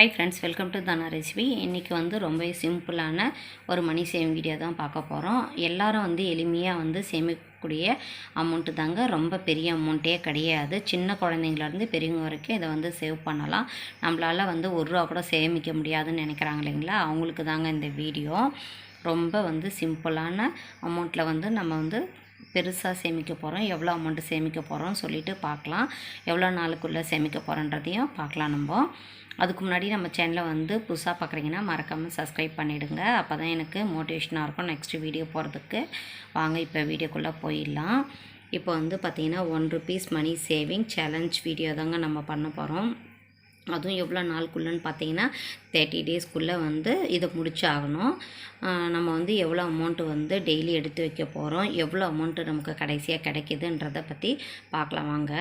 High friends welcome to தானா recipe இன்றைக்கி வந்து ரொம்ப சிம்பிளான ஒரு மணி சேவிங் வீடியோ தான் பார்க்க போகிறோம் எல்லாரும் வந்து எளிமையாக வந்து சேமிக்கக்கூடிய அமௌண்ட்டு தாங்க. ரொம்ப பெரிய அமௌண்ட்டே கிடையாது. சின்ன குழந்தைங்கலேருந்து பெரியவங்க வரைக்கும் இதை வந்து சேவ் பண்ணலாம். நம்மளால் வந்து ஒரு ரூபா கூட சேமிக்க முடியாதுன்னு நினைக்கிறாங்க இல்லைங்களா? அவங்களுக்கு தாங்க இந்த வீடியோ. ரொம்ப வந்து சிம்பிளான அமௌண்ட்டில் வந்து நம்ம வந்து பெருசாக சேமிக்க போகிறோம் எவ்வளோ அமௌண்ட்டு சேமிக்க போகிறோம் சொல்லிட்டு பார்க்கலாம். எவ்வளோ நாளுக்குள்ளே சேமிக்க போகிறோன்றதையும் பார்க்கலாம் நம்ம. அதுக்கு முன்னாடி நம்ம சேனலை வந்து புதுசாக பார்க்குறீங்கன்னா மறக்காமல் சப்ஸ்கிரைப் பண்ணிவிடுங்க அப்போ தான் எனக்கு மோட்டிவேஷனாக இருக்கும் நெக்ஸ்ட் வீடியோ போகிறதுக்கு வாங்க இப்போ வீடியோக்குள்ளே போயிடலாம். இப்போ வந்து பார்த்திங்கன்னா one rupees money saving challenge video தாங்க நம்ம பண்ண போகிறோம் அதுவும் எவ்வளோ நாளுக்குள்ளன்னு பார்த்தீங்கன்னா தேர்ட்டி டேஸ்க்குள்ளே வந்து இதை முடிச்சு ஆகணும் நம்ம வந்து எவ்வளோ அமௌண்ட்டு வந்து டெய்லி எடுத்து வைக்க போகிறோம் எவ்வளோ அமௌண்ட்டு நமக்கு கடைசியாக கிடைக்கிதுன்றதை பற்றி பார்க்கலாம் வாங்க.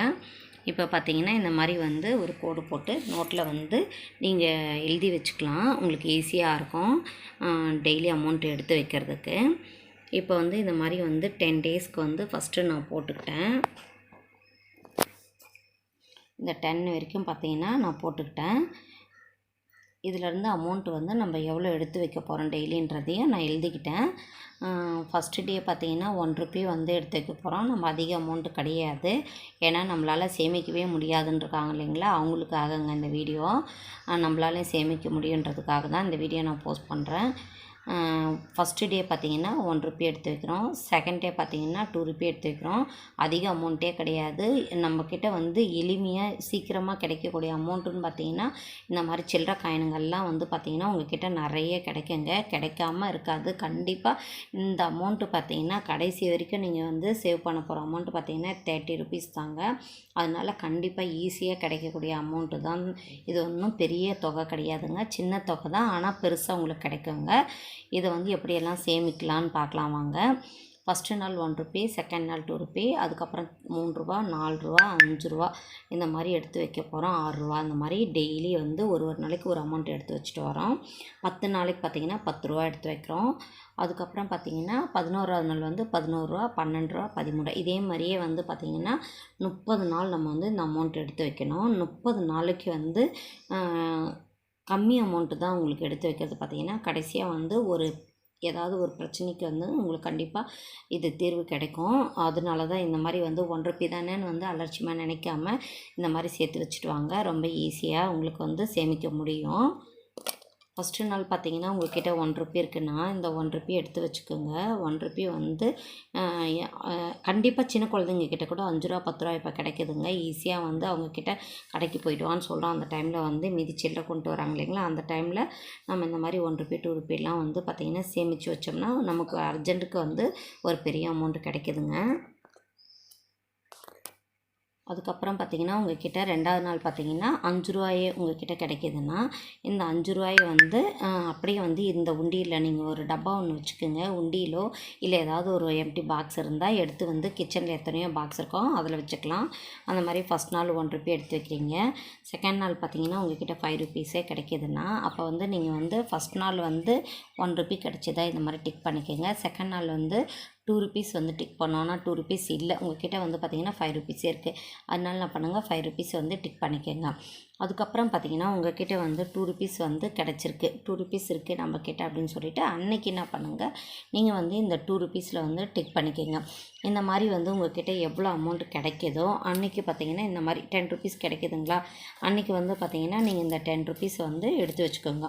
இப்போ பார்த்தீங்கன்னா இந்த மாதிரி வந்து ஒரு கோடு போட்டு நோட்டில் வந்து நீங்கள் எழுதி வச்சுக்கலாம். உங்களுக்கு ஈஸியாக இருக்கும். டெய்லி அமௌண்ட் எடுத்து வைக்கிறதுக்கு. இப்போ வந்து இந்த மாதிரி வந்து டென் டேஸ்க்கு வந்து ஃபஸ்ட்டு நான் போட்டுக்கிட்டேன். இந்த டென் வரைக்கும் பார்த்தீங்கன்னா நான் போட்டுக்கிட்டேன். இதிலேருந்து அமௌண்ட்டு வந்து நம்ம எவ்வளோ எடுத்து வைக்க போகிறோம் டெய்லின்றதையும் நான் எழுதிக்கிட்டேன். ஃபஸ்ட்டு டே பார்த்தீங்கன்னா ஒன் ருபி வந்து எடுத்து வைக்க போகிறோம் நம்ம அதிக அமௌண்ட்டு கிடையாது. ஏன்னா நம்மளால் சேமிக்கவே முடியாதுன்றிருக்காங்க இல்லைங்களா? அவங்களுக்காகங்க இந்த வீடியோ நம்மளால சேமிக்க முடியுன்றதுக்காக தான் இந்த வீடியோ நான் போஸ்ட் பண்ணுறேன் ஃபஸ்ட்டு டே பார்த்திங்கன்னா ஒன் ருபி எடுத்து வைக்கிறோம் செகண்ட் டே பார்த்திங்கன்னா டூ ருபி எடுத்து வைக்கிறோம் அதிக அமௌண்ட்டே கிடையாது. நம்மக்கிட்ட வந்து எளிமையாக சீக்கிரமாக கிடைக்கக்கூடிய அமௌண்ட்டுன்னு பார்த்தீங்கன்னா இந்த மாதிரி சில்லற காயினுங்கள்லாம் வந்து பார்த்திங்கன்னா உங்ககிட்ட நிறைய கிடைக்குங்க. கிடைக்காம இருக்காது. கண்டிப்பாக இந்த அமௌண்ட்டு பார்த்தீங்கன்னா கடைசி வரைக்கும் நீங்கள் வந்து சேவ் பண்ண போகிற அமௌண்ட்டு பார்த்தீங்கன்னா தேர்ட்டி ருபீஸ் தாங்க. அதனால் கண்டிப்பாக ஈஸியாக கிடைக்கக்கூடிய அமௌண்ட்டு தான். இது ஒன்றும் பெரிய தொகை கிடையாதுங்க. சின்ன தொகை தான். ஆனால் பெருசாக உங்களுக்கு கிடைக்குங்க. இதை வந்து எப்படியெல்லாம் சேமிக்கலான்னு பார்க்கலாம் வாங்க. ஃபஸ்ட்டு நாள் ஒன் ருபி செகண்ட் நாள் டூ ருபி அதுக்கப்புறம் மூணு ரூபா நாலு ரூபா அஞ்சு ரூபா இந்த மாதிரி எடுத்து வைக்க போகிறோம் ஆறுரூவா அந்த இந்த மாதிரி டெய்லி வந்து ஒரு ஒரு நாளைக்கு ஒரு அமௌண்ட் எடுத்து வச்சுட்டு வரோம். பத்து நாளைக்கு பார்த்திங்கன்னா பத்து ரூபா எடுத்து வைக்கிறோம். அதுக்கப்புறம் பார்த்திங்கன்னா பதினோராவது நாள் வந்து பதினோருவா பன்னெண்டு ரூபா பதிமூணு ரூபா. இதே மாதிரியே வந்து பார்த்திங்கன்னா முப்பது நாள் நம்ம வந்து இந்த அமௌண்ட் எடுத்து வைக்கணும். முப்பது நாளைக்கு வந்து கம்மி அமௌண்ட்டு தான் உங்களுக்கு எடுத்து வைக்கிறது பார்த்தீங்கன்னா கடைசியாக வந்து ஒரு ஏதாவது ஒரு பிரச்சனைக்கு வந்து உங்களுக்கு கண்டிப்பாக இது தீர்வு கிடைக்கும். அதனால தான் இந்த மாதிரி வந்து ஒன்றரை தானேன்னு வந்து அலட்சியமாக நினைக்காம இந்த மாதிரி சேர்த்து வச்சுட்டு வாங்க. ரொம்ப ஈஸியாக உங்களுக்கு வந்து சேமிக்க முடியும். ஃபஸ்ட்டு நாள் பார்த்தீங்கன்னா உங்கள்கிட்ட ஒன் ருப்பி இருக்குன்னா இந்த ஒன் ருப்பி எடுத்து வச்சுக்கோங்க. ஒன் ருப்பி வந்து கண்டிப்பாக சின்ன குழந்தைங்க கிட்ட கூட அஞ்சு ரூபா பத்து ரூபா இப்போ கிடைக்குதுங்க. ஈஸியாக வந்து அவங்கக்கிட்ட கடைக்கு போயிடுவான்னு சொல்கிறோம் அந்த டைமில் வந்து மீதி சில்லறை கொண்டு வராங்க இல்லைங்களா? அந்த டைமில் நம்ம இந்த மாதிரி ஒன் ருப்பி டூ ருப்பிலாம் வந்து பார்த்திங்கன்னா சேமித்து வச்சோம்னா நமக்கு அர்ஜென்ட்டுக்கு வந்து ஒரு பெரிய அமௌண்ட் கிடைக்குதுங்க. அதுக்கப்புறம் பார்த்தீங்கன்னா உங்கள்கிட்ட ரெண்டாவது நாள் பார்த்தீங்கன்னா அஞ்சு ரூபாயே உங்கள்கிட்ட கிடைக்கிதுன்னா இந்த அஞ்சு ரூபாயை வந்து அப்படியே வந்து இந்த உண்டியில் நீங்கள் ஒரு டப்பா ஒன்று வச்சுக்கோங்க. உண்டியிலோ இல்லை ஏதாவது ஒரு எம்டி பாக்ஸ் இருந்தால் எடுத்து வந்து கிச்சனில் எத்தனையோ பாக்ஸ் இருக்கும் அதில் வச்சுக்கலாம். அந்த மாதிரி ஃபஸ்ட் நாள் ஒன் ருபி எடுத்து வைக்கிறீங்க. செகண்ட் நாள் பார்த்தீங்கன்னா உங்கள்கிட்ட ஃபைவ் ருபீஸே கிடைக்கிதுன்னா அப்போ வந்து நீங்கள் வந்து ஃபஸ்ட் நாள் வந்து ஒன் ருபி கிடச்சிதா இந்த மாதிரி டிக் பண்ணிக்கோங்க. செகண்ட் நாள் வந்து டூ ருபீஸ் வந்து டிக் பண்ணோன்னா டூ ருபீஸ் இல்லை. உங்ககிட்ட வந்து பார்த்தீங்கன்னா ஃபைவ் ருபீஸே இருக்குது அதனால நான் பண்ணுங்கள் ஃபைவ் ருபீஸ் வந்து டிக் பண்ணிக்கோங்க. அதுக்கப்புறம் பார்த்தீங்கன்னா உங்ககிட்ட வந்து டூ ருபீஸ் வந்து கிடச்சிருக்கு. டூ ருபீஸ் இருக்குது நம்ம கிட்ட அப்படின்னு சொல்லிட்டு அன்னைக்கு என்ன பண்ணுங்கள் நீங்கள் வந்து இந்த டூ ருபீஸில் வந்து டிக் பண்ணிக்கோங்க. இந்த மாதிரி வந்து உங்ககிட்ட எவ்வளோ அமௌண்ட் கிடைக்கிதோ அன்றைக்கி பார்த்தீங்கன்னா இந்த மாதிரி டென் ருபீஸ் கிடைக்குதுங்களா? அன்றைக்கி வந்து பார்த்தீங்கன்னா நீங்கள் இந்த டென் ருபீஸ் வந்து எடுத்து வச்சுக்கோங்க.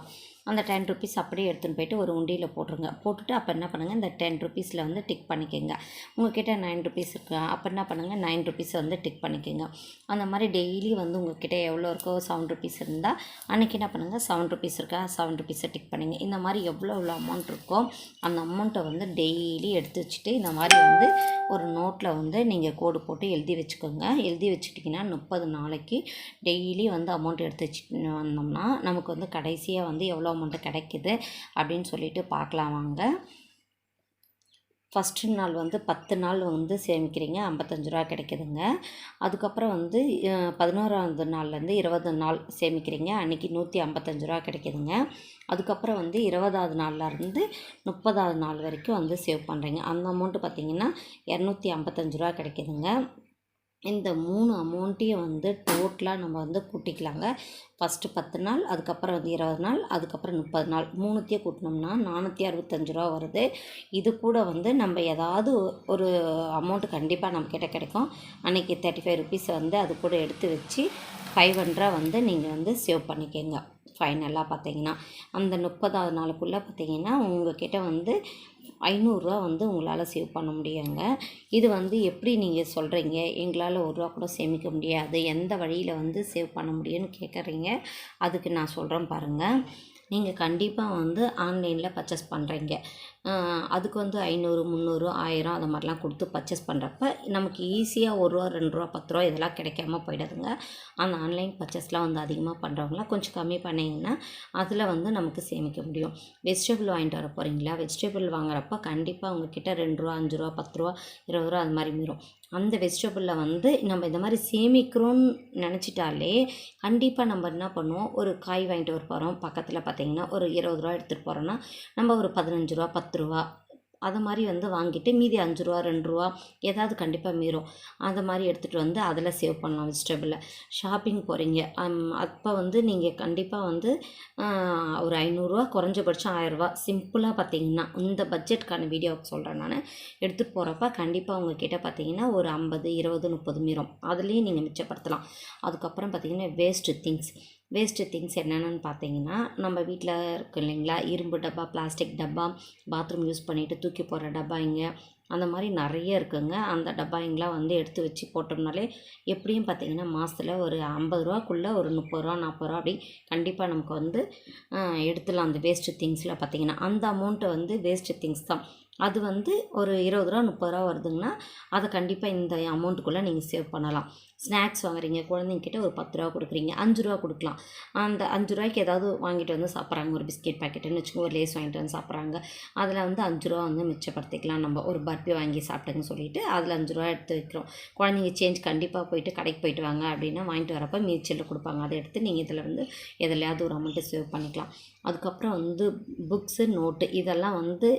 அந்த டென் ருபீஸ் அப்படியே எடுத்துன்னு போயிட்டு ஒரு உண்டியில் போட்டுருங்க. போட்டுட்டு அப்போ என்ன பண்ணுங்கள் இந்த டென் ருபீஸில் வந்து டிக் பண்ணிக்கோங்க. உங்ககிட்ட நைன் ருபீஸ் இருக்கு. அப்போ என்ன பண்ணுங்கள் நைன் ருபீஸ் வந்து டிக் பண்ணிக்கோங்க. அந்த மாதிரி டெய்லி வந்து உங்ககிட்ட எவ்வளோ இருக்கோ செவன் ருபீஸ் இருந்தால் அன்றைக்கி என்ன பண்ணுங்கள் செவன் ருபீஸ் இருக்கா? செவன் ருபீஸை டிக் பண்ணுங்க. இந்த மாதிரி எவ்வளோ எவ்வளோ அமௌண்ட் இருக்கோ அந்த அமௌண்ட்டை வந்து டெய்லி எடுத்து வச்சுட்டு இந்த மாதிரி வந்து ஒரு நோட்டில் வந்து நீங்கள் கோடு போட்டு எழுதி வச்சுக்கோங்க. எழுதி வச்சுட்டிங்கன்னா முப்பது நாளைக்கு டெய்லி வந்து அமௌண்ட் எடுத்து வச்சு வந்தோம்னா நமக்கு வந்து கடைசியாக வந்து எவ்வளோ அமௌண்ட்டு கிடைக்கிது அப்படின்னு சொல்லிட்டு பார்க்கலாம் வாங்க. ஃபஸ்ட்டு நாள் வந்து பத்து நாள் வந்து சேமிக்கிறீங்க ஐம்பத்தஞ்சு ரூபா கிடைக்குதுங்க. அதுக்கப்புறம் வந்து பதினோராவது நாள்லேருந்து இருபது நாள் சேமிக்கிறீங்க அன்றைக்கி நூற்றி ஐம்பத்தஞ்சு ரூபா கிடைக்குதுங்க. அதுக்கப்புறம் வந்து இருபதாவது நாள்லேருந்து முப்பதாவது நாள் வரைக்கும் வந்து சேவ் பண்ணுறீங்க அந்த அமௌண்ட்டு பார்த்திங்கன்னா இரநூத்தி ஐம்பத்தஞ்சு ரூபா கிடைக்குதுங்க. இந்த மூணு அமௌண்ட்டையும் வந்து டோட்டலாக நம்ம வந்து கூட்டிக்கலாங்க. ஃபஸ்ட்டு பத்து நாள் அதுக்கப்புறம் வந்து இருபது நாள் அதுக்கப்புறம் முப்பது நாள். மூணுத்தையும் கூட்டினோம்னா நானூற்றி அறுபத்தஞ்சு ரூபா வருது. இது கூட வந்து நம்ம ஏதாவது ஒரு அமௌண்ட்டு கண்டிப்பாக நம்மக்கிட்ட கிடைக்கும். அன்றைக்கி தேர்ட்டி ஃபைவ் ருபீஸ் வந்து அது கூட எடுத்து வச்சு ஃபைவ் ஹண்ட்ரட் வந்து நீங்கள் வந்து சேவ் பண்ணிக்கோங்க. ஃபைனலாக பார்த்தீங்கன்னா. அந்த முப்பதாவது நாளுக்குள்ளே பார்த்தீங்கன்னா உங்கள்கிட்ட வந்து ஐநூறுரூவா வந்து உங்களால் சேவ் பண்ண முடியுங்க. இது வந்து எப்படி நீங்கள் சொல்கிறீங்க எங்களால் ஒரு ரூபா கூட சேமிக்க முடியாது. எந்த வழியில் வந்து சேவ் பண்ண முடியும்னு கேட்குறீங்க அதுக்கு நான் சொல்கிறேன் பாருங்கள் நீங்கள் கண்டிப்பாக வந்து ஆன்லைனில் பர்ச்சேஸ் பண்ணுறீங்க அதுக்கு வந்து ஐநூறு முந்நூறு ஆயிரம் அந்த மாதிரிலாம் கொடுத்து பர்ச்சேஸ் பண்ணுறப்ப நமக்கு ஈஸியாக ஒரு ரூபா ரெண்டு ரூபா பத்து ரூபா இதெல்லாம் கிடைக்காம போயிடுதுங்க. அந்த ஆன்லைன் பர்ச்சேஸ்லாம் வந்து அதிகமாக பண்ணுறவங்களாம் கொஞ்சம் கம்மி பண்ணிங்கன்னா அதில் வந்து நமக்கு சேமிக்க முடியும். வெஜிடபிள் வாங்கிட்டு வர போகிறீங்களா வெஜிடபிள் வாங்குறப்ப கண்டிப்பாக உங்ககிட்ட ரெண்டு ரூபா அஞ்சு ரூபா பத்து ரூபா இருபது ரூபா அது மாதிரி மீறும். அந்த வெஜிடபிளில் வந்து நம்ம இந்த மாதிரி சேமிக்கிறோன்னு நினச்சிட்டாலே கண்டிப்பாக நம்ம என்ன பண்ணுவோம்? ஒரு காய் வாங்கிட்டு வர போகிறோம் பக்கத்தில் பார்த்திங்கன்னா ஒரு இருபது ரூபா எடுத்துகிட்டு போகிறோன்னா நம்ம ஒரு பதினஞ்சு ரூபா பத்து ரூபா. அதை மாதிரி வந்து வாங்கிட்டு மீதி அஞ்சு ரூபா ரெண்டு ரூபா ஏதாவது கண்டிப்பாக மீறும். அதை மாதிரி எடுத்துகிட்டு வந்து அதில் சேவ் பண்ணலாம் வெஜிடபிளில் ஷாப்பிங் போகிறீங்க அப்போ வந்து நீங்கள் கண்டிப்பாக வந்து ஒரு ஐநூறுரூவா குறைஞ்சபட்சம் ஆயிரரூவா சிம்பிளாக பார்த்தீங்கன்னா இந்த பட்ஜெட்டுக்கான வீடியோவுக்கு சொல்கிறேன் நான். எடுத்துகிட்டு போகிறப்ப கண்டிப்பாக உங்ககிட்ட பார்த்தீங்கன்னா ஒரு ஐம்பது இருபது முப்பது மீறும். அதுலேயும் நீங்கள் மிச்சப்படுத்தலாம். அதுக்கப்புறம் பார்த்தீங்கன்னா வேஸ்ட்டு திங்ஸ் வேஸ்ட்டு திங்ஸ் என்னென்னு பார்த்தீங்கன்னா நம்ம வீட்டில் இருக்கு இல்லைங்களா? இரும்பு டப்பா பிளாஸ்டிக் டப்பா பாத்ரூம் யூஸ் பண்ணிவிட்டு தூக்கி போகிற டப்பாங்க அந்த மாதிரி நிறைய இருக்குங்க. அந்த டப்பாங்கெலாம் வந்து எடுத்து வச்சு போட்டோம்னாலே எப்படியும் பார்த்தீங்கன்னா மாதத்தில் ஒரு ஐம்பது ரூபாக்குள்ளே ஒரு முப்பது ரூபா நாற்பது ரூபா அப்படி கண்டிப்பாக நமக்கு வந்து எடுத்துடலாம் அந்த வேஸ்ட்டு திங்ஸில் பார்த்தீங்கன்னா. அந்த அமௌண்ட்டை வந்து வேஸ்ட்டு திங்ஸ் தான். அது வந்து ஒரு இருபது ரூபா முப்பது ரூபா வருதுங்கன்னா அதை கண்டிப்பாக இந்த அமௌண்ட்டுக்குள்ளே நீங்கள் சேவ் பண்ணலாம். ஸ்நாக்ஸ் வாங்குறீங்க குழந்தைங்கிட்ட ஒரு பத்து ரூபா கொடுக்குறீங்க அஞ்சு ரூபா கொடுக்கலாம். அந்த அஞ்சு ரூபாய்க்கு ஏதாவது வாங்கிட்டு வந்து சாப்பிட்றாங்க. ஒரு பிஸ்கெட் பாக்கெட்டுன்னு வச்சுக்கோங்க ஒரு லேஸ் வாங்கிட்டு வந்து சாப்பிட்றாங்க. அதில் வந்து அஞ்சு ரூபா வந்து மிச்சப்படுத்திக்கலாம். நம்ம ஒரு பர்பி வாங்கி சாப்பிட்டுங்க சொல்லிட்டு அதில் அஞ்சு ரூபா எடுத்து வைக்கிறோம். குழந்தைங்க சேஞ்ச் கண்டிப்பாக போயிட்டு கடைக்கு போயிட்டு வாங்க அப்படின்னா வாங்கிட்டு வரப்போ மீச்சலில் கொடுப்பாங்க. அதை எடுத்து நீங்கள் இதில் வந்து எதுலையாவது ஒரு அமௌண்ட்டு சேவ் பண்ணிக்கலாம். அதுக்கப்புறம் வந்து புக்ஸு நோட்டு இதெல்லாம் வந்து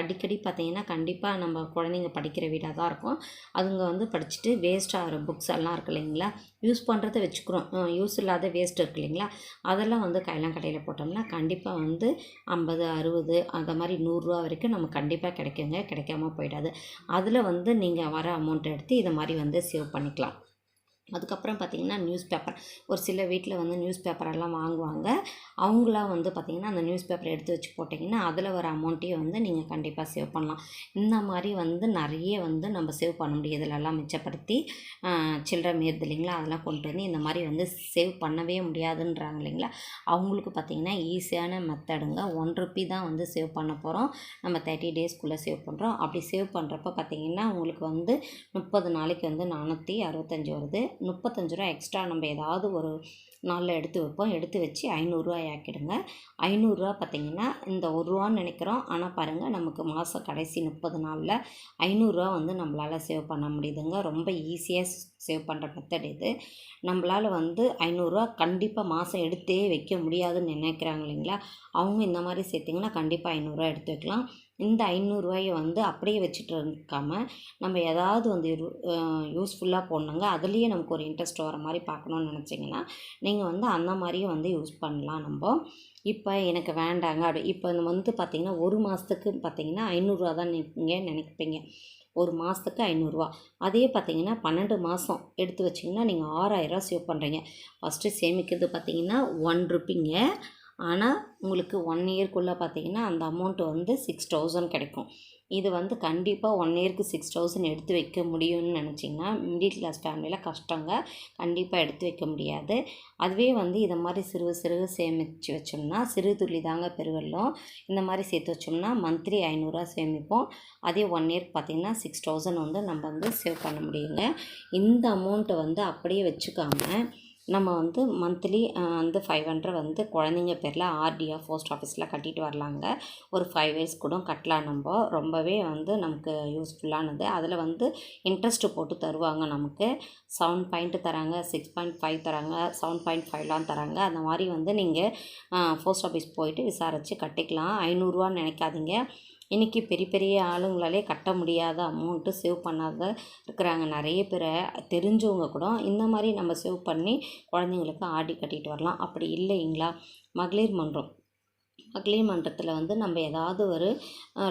அடிக்கடி பார்த்தீங்கன்னா கண்டிப்பாக நம்ம குழந்தைங்க படிக்கிற வீடாக தான் இருக்கும். அதுங்க வந்து படிச்சுட்டு வேஸ்ட் ஆகிற புக்ஸ் எல்லாம் இருக்கு இல்லைங்களா? யூஸ் பண்ணுறத வச்சுக்கிறோம். யூஸ் இல்லாத வேஸ்ட் இருக்கு இல்லைங்களா? அதெல்லாம் வந்து கையெல்லாம் கடையில் போட்டோம்னா கண்டிப்பாக வந்து ஐம்பது அறுபது அந்த மாதிரி நூறுரூவா வரைக்கும் நம்ம கண்டிப்பாக கிடைக்குங்க. கிடைக்காம போயிடாது. அதில் வந்து நீங்கள் வர அமௌண்ட் எடுத்து இதை மாதிரி வந்து சேவ் பண்ணிக்கலாம். அதுக்கப்புறம் பார்த்திங்கன்னா நியூஸ் பேப்பர் ஒரு சில வீட்டில் வந்து நியூஸ் பேப்பரெல்லாம் வாங்குவாங்க. அவங்களாம் வந்து பார்த்திங்கன்னா அந்த நியூஸ் பேப்பரை எடுத்து வச்சு போட்டிங்கன்னா அதில் வர அமௌண்ட்டையும் வந்து நீங்கள் கண்டிப்பாக சேவ் பண்ணலாம். இந்த மாதிரி வந்து நிறைய வந்து நம்ம சேவ் பண்ண முடியும். இதிலெல்லாம் மிச்சப்படுத்தி சில்ட்ரன் மீது இல்லைங்களா? அதெல்லாம் கொண்டு வந்து இந்த மாதிரி வந்து சேவ் பண்ணவே முடியாதுன்றாங்க இல்லைங்களா? அவங்களுக்கு பார்த்திங்கன்னா ஈஸியான மெத்தடுங்க ஒன் ருப்பி தான் வந்து சேவ் பண்ண போகிறோம் நம்ம தேர்ட்டி டேஸ்க்குள்ளே சேவ் பண்ணுறோம் அப்படி சேவ் பண்ணுறப்ப பார்த்திங்கன்னா உங்களுக்கு வந்து முப்பது நாளைக்கு வந்து நானூற்றி அறுபத்தஞ்சி வருது. முப்பத்தஞ்சு ரூபா எக்ஸ்ட்ரா நம்ம ஏதாவது ஒரு நாளில் எடுத்து வைப்போம். எடுத்து வச்சு ஐநூறுரூவாய் ஆக்கிடுங்க. ஐநூறுரூவா பார்த்திங்கன்னா இந்த ஒரு ரூபான்னு நினைக்கிறோம். ஆனால் பாருங்கள் நமக்கு மாதம் கடைசி முப்பது நாளில் ஐநூறுரூவா வந்து நம்மளால் சேவ் பண்ண முடியுதுங்க. ரொம்ப ஈஸியாக சேவ் பண்ணுற மெத்தட் இது. நம்மளால் வந்து ஐநூறுரூவா கண்டிப்பாக மாதம் எடுத்தே வைக்க முடியாதுன்னு நினைக்கிறாங்க இல்லைங்களா? அவங்க இந்த மாதிரி சேர்த்திங்கன்னா கண்டிப்பாக ஐநூறுரூவா எடுத்து வைக்கலாம். இந்த ஐநூறுரூவாயை வந்து அப்படியே வச்சுட்டு இருக்காம நம்ம ஏதாவது வந்து யூஸ்ஃபுல்லாக போடணுங்க. அதுலேயே நமக்கு ஒரு இன்ட்ரெஸ்ட் வர மாதிரி பார்க்கணுன்னு நினச்சிங்கன்னா நீங்கள் வந்து அந்த மாதிரியும் வந்து யூஸ் பண்ணலாம் நம்ம. இப்போ எனக்கு வேண்டாங்க. அப்படி இப்போ வந்து பார்த்திங்கன்னா ஒரு மாதத்துக்கு பார்த்திங்கன்னா ஐநூறுரூவா தான் நீங்கள் நினைப்பீங்க. ஒரு மாதத்துக்கு ஐநூறுரூவா அதே பார்த்தீங்கன்னா பன்னெண்டு மாதம் எடுத்து வச்சிங்கன்னா நீங்கள் ஆறாயிரரூவா சேவ் பண்ணுறீங்க ஃபஸ்ட்டு சேமிக்கிறது பார்த்தீங்கன்னா ஒன் ருப்பிங்க ஆனால் உங்களுக்கு ஒன் இயர்க்குள்ளே பார்த்தீங்கன்னா அந்த அமௌண்ட்டு வந்து சிக்ஸ் தௌசண்ட் கிடைக்கும். இது வந்து கண்டிப்பாக ஒன் இயருக்கு சிக்ஸ் தௌசண்ட் எடுத்து வைக்க முடியும்னு நினச்சிங்கன்னா மிடில் கிளாஸ் ஃபேமிலியில் கஷ்டங்க கண்டிப்பாக எடுத்து வைக்க முடியாது. அதுவே வந்து இதை மாதிரி சிறு சிறு சேமித்து வச்சோம்னா சிறு துளி தாங்க பெருவெல்லாம் இந்த மாதிரி சேர்த்து வச்சோம்னா மந்த்லி ஐநூறுரூவா சேமிப்போம். அதே ஒன் இயர்க்கு பார்த்திங்கன்னா சிக்ஸ் தௌசண்ட் வந்து நம்ம வந்து சேவ் பண்ண முடியுங்க. இந்த அமௌண்ட்டை வந்து அப்படியே வச்சுக்காமல் நம்ம வந்து மந்த்லி வந்து ஃபைவ் ஹண்ட்ரட் வந்து குழந்தைங்க பேரில் ஆர்டிஆர் போஸ்ட் ஆஃபீஸில் கட்டிட்டு வரலாங்க. ஒரு ஃபைவ் இயர்ஸ் கூட கட்டலாம் நம்ம. ரொம்பவே வந்து நமக்கு யூஸ்ஃபுல்லானது அதில் வந்து இன்ட்ரெஸ்ட்டு போட்டு தருவாங்க நமக்கு. செவன் பாயிண்ட்டு தராங்க சிக்ஸ் பாயிண்ட் ஃபைவ் தராங்க செவன் பாயிண்ட் ஃபைவ்லாம் தராங்க. அந்த மாதிரி வந்து நீங்கள் போஸ்ட் ஆஃபீஸ் போயிட்டு விசாரித்து கட்டிக்கலாம். ஐநூறுரூவான்னு நினைக்காதீங்க. இன்றைக்கி பெரிய பெரிய ஆளுங்களாலே கட்ட முடியாத அமௌண்ட்டு சேவ் பண்ணாத இருக்கிறாங்க. நிறைய பேரை தெரிஞ்சவங்க கூட இந்த மாதிரி நம்ம சேவ் பண்ணி குழந்தைங்களுக்கு ஆடி கட்டிட்டு வரலாம். அப்படி இல்லைங்களா? மகளிர் மன்றம். மகளிர் மன்றத்தில் வந்து நம்ம ஏதாவது ஒரு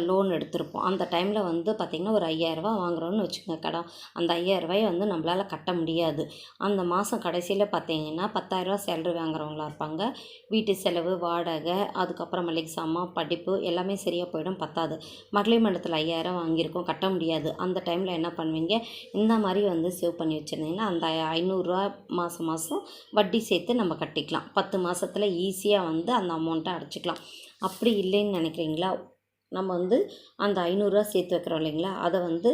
லோன் எடுத்திருப்போம். அந்த டைமில் வந்து பார்த்திங்கன்னா ஒரு ஐயாயிரரூபா வாங்குறோம்னு வச்சுக்கோங்க கடன் அந்த ஐயாயிரரூவாயை வந்து நம்மளால் கட்ட முடியாது. அந்த மாதம் கடைசியில் பார்த்திங்கன்னா பத்தாயிரரூபா சேலரி வாங்குறவங்களா இருப்பாங்க. வீட்டு செலவு வாடகை அதுக்கப்புறம் மளிகை சாமான் படிப்பு எல்லாமே சரியாக போயிடும் பத்தாது. மகளிர் மன்றத்தில் ஐயாயிரம் வாங்கியிருக்கோம் கட்ட முடியாது. அந்த டைமில் என்ன பண்ணுவீங்க? இந்த மாதிரி வந்து சேவ் பண்ணி வச்சுருந்தீங்கன்னா அந்த ஐநூறுரூவா மாதம் மாதம் வட்டி சேர்த்து நம்ம கட்டிக்கலாம். பத்து மாதத்தில் ஈஸியாக வந்து அந்த அமௌண்ட்டை அடைச்சிக்கலாம். அப்படி இல்லைன்னு நினைக்கிறீங்களா? நம்ம வந்து அந்த ஐநூறுரூவா சேர்த்து வைக்கிறோம் இல்லைங்களா? அதை வந்து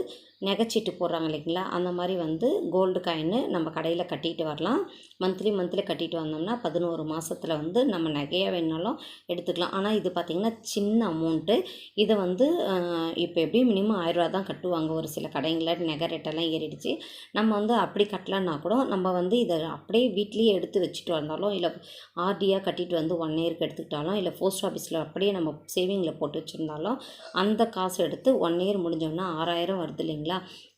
நகைச்சீட்டு போடுறாங்க இல்லைங்களா? அந்த மாதிரி வந்து கோல்டு காயின்னு நம்ம கடையில் கட்டிட்டு வரலாம். மந்த்லி மந்த்லி கட்டிட்டு வந்தோம்னா பதினோரு மாதத்தில் வந்து நம்ம நகையாக வேணாலும் எடுத்துக்கலாம். ஆனால் இது பார்த்திங்கன்னா சின்ன அமௌண்ட்டு இதை வந்து இப்போ எப்படியும் மினிமம் ஆயிரரூவா தான் கட்டுவாங்க. ஒரு சில கடைங்களில் நகை ரேட்டெல்லாம் ஏறிடுச்சு. நம்ம வந்து அப்படி கட்டலன்னா கூட நம்ம வந்து இதை அப்படியே வீட்லேயே எடுத்து வச்சுட்டு வந்தாலும் இல்லை ஆர்டியாக கட்டிட்டு வந்து ஒன் இயருக்கு எடுத்துக்கிட்டாலும் இல்லை போஸ்ட் ஆஃபீஸில் அப்படியே நம்ம சேவிங்கில் போட்டு வச்சுருந்தாலும் அந்த காசு எடுத்து ஒன் இயர் முடிஞ்சோம்னா ஆறாயிரம் வருது இல்லைங்களா?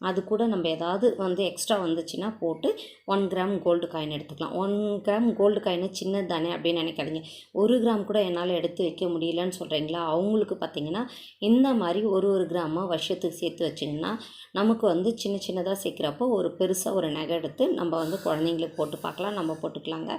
அது கூட நம்ம ஏதாவது வந்து எக்ஸ்ட்ரா வந்துச்சுன்னா போட்டு ஒன் கிராம் கோல்டு காயின் எடுத்துக்கலாம். ஒன் கிராம் கோல்டு காயின் சின்னது தானே அப்படின்னு நினைக்காதீங்க. ஒரு கிராம் கூட என்னால் எடுத்து வைக்க முடியலன்னு சொல்கிறீங்களா அவங்களுக்கு பார்த்தீங்கன்னா இந்த மாதிரி ஒரு ஒரு கிராமாக வருஷத்துக்கு சேர்த்து வச்சிங்கன்னா நமக்கு வந்து சின்ன சின்னதாக சேர்க்குறப்போ ஒரு பெருசாக ஒரு நகை எடுத்து நம்ம வந்து குழந்தைங்களுக்கு போட்டு பார்க்கலாம் நம்ம போட்டுக்கலாங்க.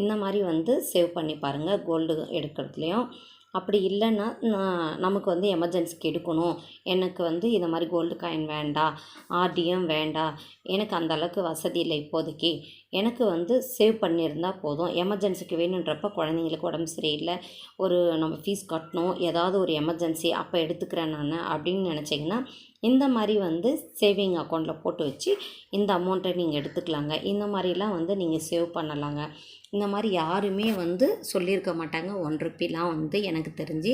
இந்த மாதிரி வந்து சேவ் பண்ணி பாருங்கள் கோல்டு எடுக்கிறதுலையும். அப்படி இல்லைன்னா நான் நமக்கு வந்து எமர்ஜென்சிக்கு எடுக்கணும். எனக்கு வந்து இந்த மாதிரி கோல்டு காயின் வேண்டாம் ஆர்டிஎம் வேண்டாம். எனக்கு அந்த அளவுக்கு வசதி இல்லை இப்போதைக்கு. எனக்கு வந்து சேவ் பண்ணியிருந்தால் போதும். எமர்ஜென்சிக்கு வேணுன்றப்ப குழந்தைங்களுக்கு உடம்பு சரியில்லை. ஒரு நம்ம ஃபீஸ் கட்டணும். ஏதாவது ஒரு எமர்ஜென்சி அப்போ எடுத்துக்கிறேன் நான் அப்படின்னு நினச்சிங்கன்னா இந்த மாதிரி வந்து சேவிங் அக்கௌண்ட்டில் போட்டு வச்சு இந்த அமௌண்ட்டை நீங்கள் எடுத்துக்கலாங்க. இந்த மாதிரிலாம் வந்து நீங்கள் சேவ் பண்ணலாங்க. இந்த மாதிரி யாருமே வந்து சொல்லியிருக்க மாட்டாங்க. ஒன் ருப்பிலாம் வந்து எனக்கு தெரிஞ்சு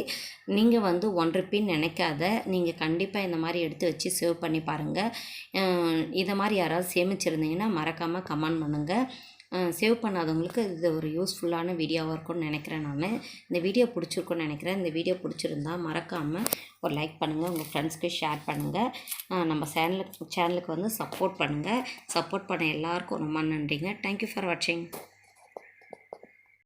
நீங்கள் வந்து ஒன் ருப்பின்னு நினைக்காத. நீங்கள் கண்டிப்பாக இந்த மாதிரி எடுத்து வச்சு சேவ் பண்ணி பாருங்கள் இதை மாதிரி யாராவது சேமிச்சிருந்தீங்கன்னா மறக்காமல் கமெண்ட் பண்ணுங்கள் சேவ் பண்ணாதவங்களுக்கு இது ஒரு யூஸ்ஃபுல்லான வீடியோவாக இருக்கும்னு நினைக்கிறேன் நான். இந்த வீடியோ பிடிச்சிருக்குன்னு நினைக்கிறேன். இந்த வீடியோ பிடிச்சிருந்தா மறக்காமல் ஒரு லைக் பண்ணுங்கள் உங்கள் ஃப்ரெண்ட்ஸ்க்கு ஷேர் பண்ணுங்கள் நம்ம சேனலுக்கு சேனலுக்கு வந்து சப்போர்ட் பண்ணுங்கள் சப்போர்ட் பண்ண எல்லாருக்கும் ரொம்ப நன்றிங்க. தேங்க்யூ ஃபார் வாட்சிங்